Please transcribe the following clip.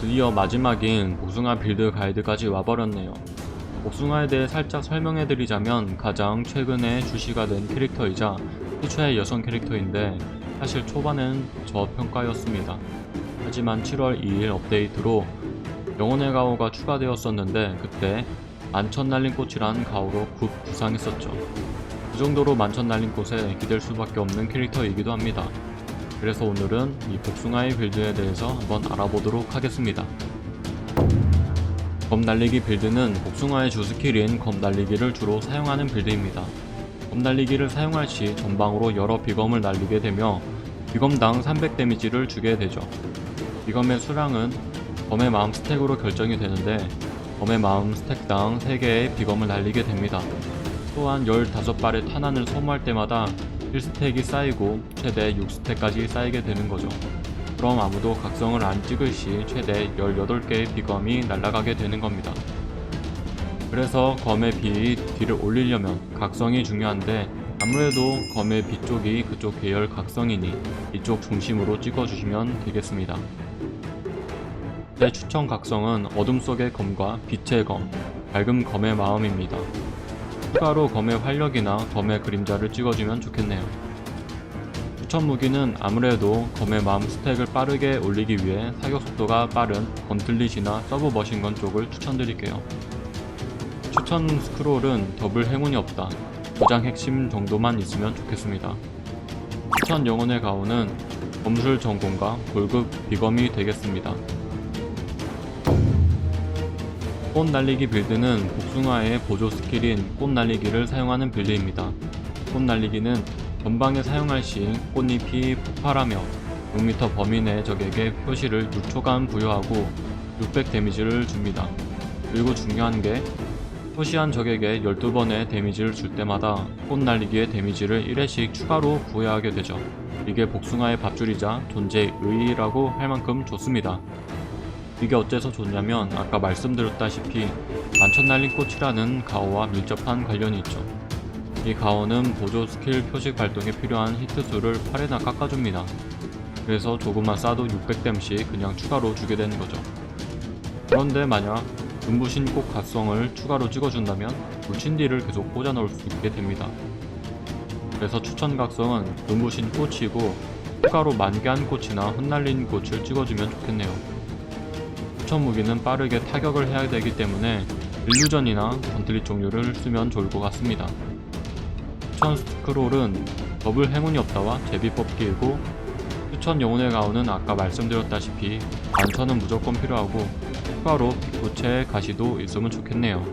드디어 마지막인 복숭아 빌드 가이드까지 와버렸네요. 복숭아에 대해 살짝 설명해드리자면 가장 최근에 출시가 된 캐릭터이자 최초의 여성 캐릭터인데 사실 초반엔 저평가였습니다. 하지만 7월 2일 업데이트로 영혼의 가오가 추가되었었는데 그때 만천 날린 꽃이란 가오로 굽 부상했었죠. 그 정도로 만천 날린 꽃에 기댈 수밖에 없는 캐릭터이기도 합니다. 그래서 오늘은 이 복숭아의 빌드에 대해서 한번 알아보도록 하겠습니다. 검 날리기 빌드는 복숭아의 주 스킬인 검 날리기를 주로 사용하는 빌드입니다. 검 날리기를 사용할 시 전방으로 여러 비검을 날리게 되며 비검당 300 데미지를 주게 되죠. 비검의 수량은 검의 마음 스택으로 결정이 되는데 검의 마음 스택당 3개의 비검을 날리게 됩니다. 또한 15발의 탄환을 소모할 때마다 1스택이 쌓이고 최대 6스택까지 쌓이게 되는 거죠. 그럼 아무도 각성을 안 찍을 시 최대 18개의 비검이 날아가게 되는 겁니다. 그래서 검의 비 딜을 올리려면 각성이 중요한데 아무래도 검의 비 쪽이 그쪽 계열 각성이니 이쪽 중심으로 찍어주시면 되겠습니다. 제 추천 각성은 어둠 속의 검과 빛의 검, 밝은 검의 마음입니다. 추가로 검의 활력이나 검의 그림자를 찍어주면 좋겠네요. 추천 무기는 아무래도 검의 마음 스택을 빠르게 올리기 위해 사격 속도가 빠른 건틀릿이나 서브 머신건 쪽을 추천드릴게요. 추천 스크롤은 더블 행운이 없다. 가장 핵심 정도만 있으면 좋겠습니다. 추천 영혼의 가오는 검술 전공과 골급 비검이 되겠습니다. 꽃 날리기 빌드는 복숭아의 보조 스킬인 꽃 날리기를 사용하는 빌드입니다. 꽃 날리기는 전방에 사용할 시 꽃잎이 폭발하며 6m 범위 내 적에게 표시를 6초간 부여하고 600 데미지를 줍니다. 그리고 중요한 게 표시한 적에게 12번의 데미지를 줄 때마다 꽃 날리기의 데미지를 1회씩 추가로 부여하게 되죠. 이게 복숭아의 밥줄이자 존재의 의의라고 할 만큼 좋습니다. 이게 어째서 좋냐면 아까 말씀드렸다시피 만천 날린 꽃이라는 가오와 밀접한 관련이 있죠. 이 가오는 보조 스킬 표식 발동에 필요한 히트수를 8에나 깎아줍니다. 그래서 조금만 쏴도 600댐씩 그냥 추가로 주게 되는 거죠. 그런데 만약 눈부신 꽃 각성을 추가로 찍어준다면 물친 딜을 계속 꽂아 넣을 수 있게 됩니다. 그래서 추천 각성은 눈부신 꽃이고 추가로 만개한 꽃이나 흩날린 꽃을 찍어주면 좋겠네요. 추천 무기는 빠르게 타격을 해야 되기 때문에 일루전이나 건틀릿 종류를 쓰면 좋을 것 같습니다. 추천 스크롤은 더블 행운이 없다와 제비 뽑기이고 추천 영혼의 가오는 아까 말씀드렸다시피 만천은 무조건 필요하고 추가로 빛꽃의 가시도 있으면 좋겠네요.